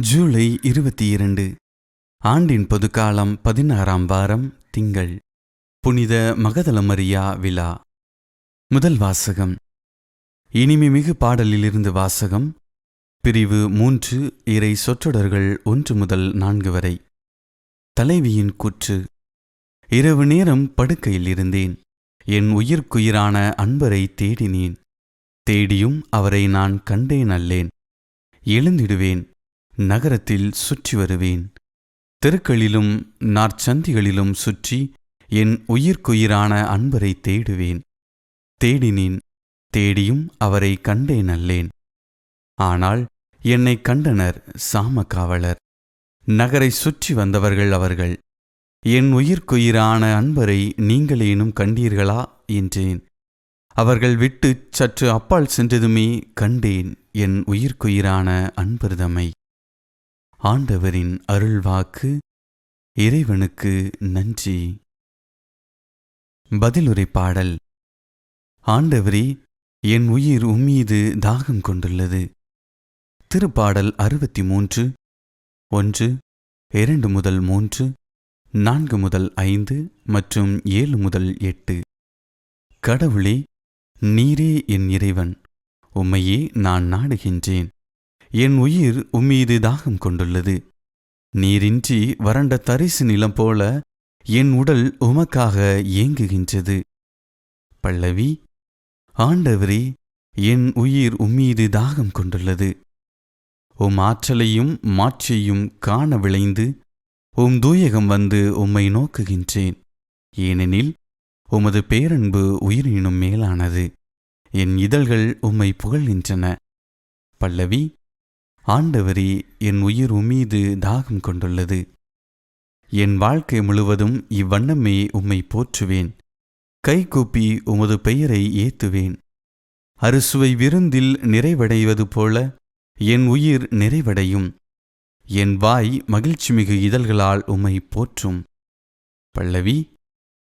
ஜூலை இருபத்தி இரண்டு ஆண்டின் பொதுக்காலம் பதினாறாம் வாரம் திங்கள். புனித மகதலமரியா விழா. முதல் வாசகம். இனிமைமிகு பாடலிலிருந்து வாசகம். பிரிவு மூன்று இறை சொற்றொடர்கள் ஒன்று முதல் நான்கு வரை. தலைவியின் கூற்று. இரவு நேரம் படுக்கையில் இருந்தேன். என் உயிர்க்குயிரான அன்பரை தேடினேன். தேடியும் அவரை நான் கண்டேன் அல்லேன். எழுந்திடுவேன். நகரத்தில் சுற்றி வருவேன். தெருக்களிலும் நாற்சந்திகளிலும் சுற்றி என் உயிர்க்குயிரான அன்பரை தேடுவேன். தேடினேன் தேடியும் அவரை கண்டேன் அல்லேன். ஆனால் என்னை கண்டனர் சாம காவலர் நகரை சுற்றி வந்தவர்கள் அவர்கள். என் உயிர்க்குயிரான அன்பரை நீங்களேனும் கண்டீர்களா? என்றேன். அவர்கள் விட்டுச் சற்று அப்பால் சென்றதுமே கண்டேன் என் உயிர்க்குயிரான அன்பர்தமை. ஆண்டவரின் அருள்வாக்கு இறைவனுக்கு நன்றி. பதிலுரை பாடல். ஆண்டவரே என் உயிர் உம்மீது தாகம் கொண்டுள்ளது. திருப்பாடல் அறுபத்தி மூன்று ஒன்று இரண்டு முதல் மூன்று நான்கு முதல் ஐந்து மற்றும் ஏழு முதல் எட்டு. கடவுளே நீரே என் இறைவன். உம்மையே நான் நாடுகின்றேன். என் உயிர் உம்மீது தாகம் கொண்டுள்ளது. நீரின்றி வறண்ட தரிசு நிலம் போல என் உடல் உமக்காக ஏங்குகின்றது. பல்லவி ஆண்டவரே என் உயிர் உம்மீது தாகம் கொண்டுள்ளது. உம் ஆற்றலையும் மாட்சியையும் காண விளைந்து உம் தூயகம் வந்து உம்மை நோக்குகின்றேன். ஏனெனில் உமது பேரன்பு உயிரினும் மேலானது. என் இதழ்கள் உம்மை புகழ்கின்றன. பல்லவி ஆண்டவரே என் உயிர் உமீது தாகம் கொண்டுள்ளது. என் வாழ்க்கை முழுவதும் இவ்வண்ணமே உம்மை போற்றுவேன். கைகூப்பி உமது பெயரை ஏத்துவேன். அறுசுவை விருந்தில் நிறைவடைவது போல என் உயிர் நிறைவடையும். என் வாய் மகிழ்ச்சிமிகு இதழ்களால் உம்மை போற்றும். பல்லவி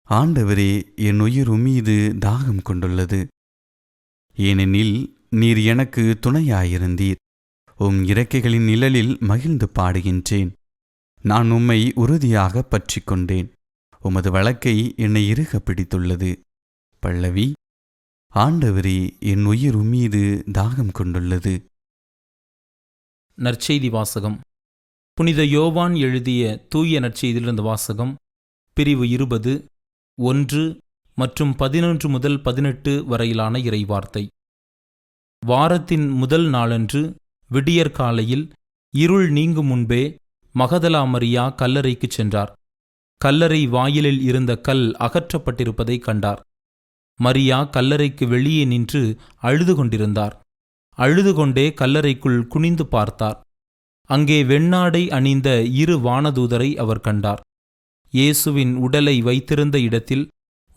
ஆண்டவரே என் உயிர் உமீது தாகம் கொண்டுள்ளது. ஏனெனில் நீர் எனக்கு துணையாயிருந்தீர். உம் இறக்கைகளின் நிழலில் மகிழ்ந்து பாடுகின்றேன். நான் உம்மை உறுதியாக பற்றி கொண்டேன் உமது வழக்கை என்னை இறுக பிடித்துள்ளது. பல்லவி ஆண்டவரே என் உயிர் உம்மீது தாகம் கொண்டுள்ளது. நற்செய்தி வாசகம். புனித யோவான் எழுதிய தூய நற்செய்தியிலிருந்து வாசகம் பிரிவு இருபது ஒன்று மற்றும் பதினொன்று முதல் பதினெட்டு வரையிலான இறைவார்த்தை. வாரத்தின் முதல் நாளன்று விடியற்காலையில் இருள் நீங்கும் முன்பே மகதலா மரியா கல்லறைக்குச் சென்றார். கல்லறை வாயிலில் இருந்த கல் அகற்றப்பட்டிருப்பதை கண்டார். மரியா கல்லறைக்கு வெளியே நின்று அழுது கொண்டிருந்தார். அழுது கொண்டே கல்லறைக்குள் குனிந்து பார்த்தார். அங்கே வெண்ணாடை அணிந்த இரு வானதூதரை அவர் கண்டார். இயேசுவின் உடலை வைத்திருந்த இடத்தில்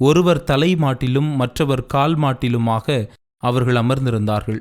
ஒருவர் தலை மாட்டிலும் மற்றவர் கால் மாட்டிலுமாக அவர்கள் அமர்ந்திருந்தார்கள்.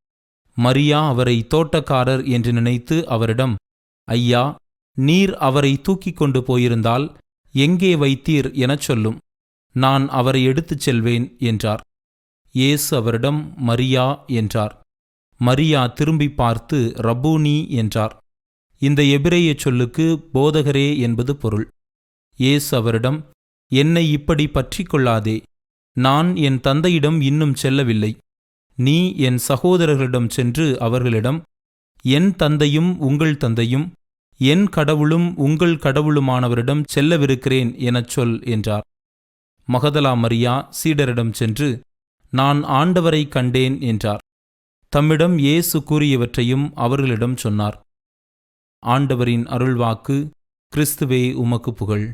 மரியா அவரை தோட்டக்காரர் என்று நினைத்து அவரிடம் ஐயா நீர் அவரை தூக்கிக் கொண்டு போயிருந்தால் எங்கே வைத்தீர் எனச் சொல்லும். நான் அவரை எடுத்துச் செல்வேன் என்றார். இயேசு அவரிடம் மரியா என்றார். மரியா திரும்பி பார்த்து ரபூனி என்றார். இந்த எபிரேய சொல்லுக்கு போதகரே என்பது பொருள். இயேசு அவரிடம் என்னை இப்படி பற்றிக் கொள்ளாதே. நான் என் தந்தையிடம் இன்னும் செல்லவில்லை. நீ என் சகோதரர்களிடம் சென்று அவர்களிடம் என் தந்தையும் உங்கள் தந்தையும் என் கடவுளும் உங்கள் கடவுளுமானவரிடம் செல்லவிருக்கிறேன் எனச் சொல் என்றார். மகதலா மரியா சீடரிடம் சென்று நான் ஆண்டவரை கண்டேன் என்றார். தம்மிடம் இயேசு கூறியவற்றையும் அவர்களிடம் சொன்னார். ஆண்டவரின் அருள்வாக்கு கிறிஸ்துவே உமக்கு புகழ்.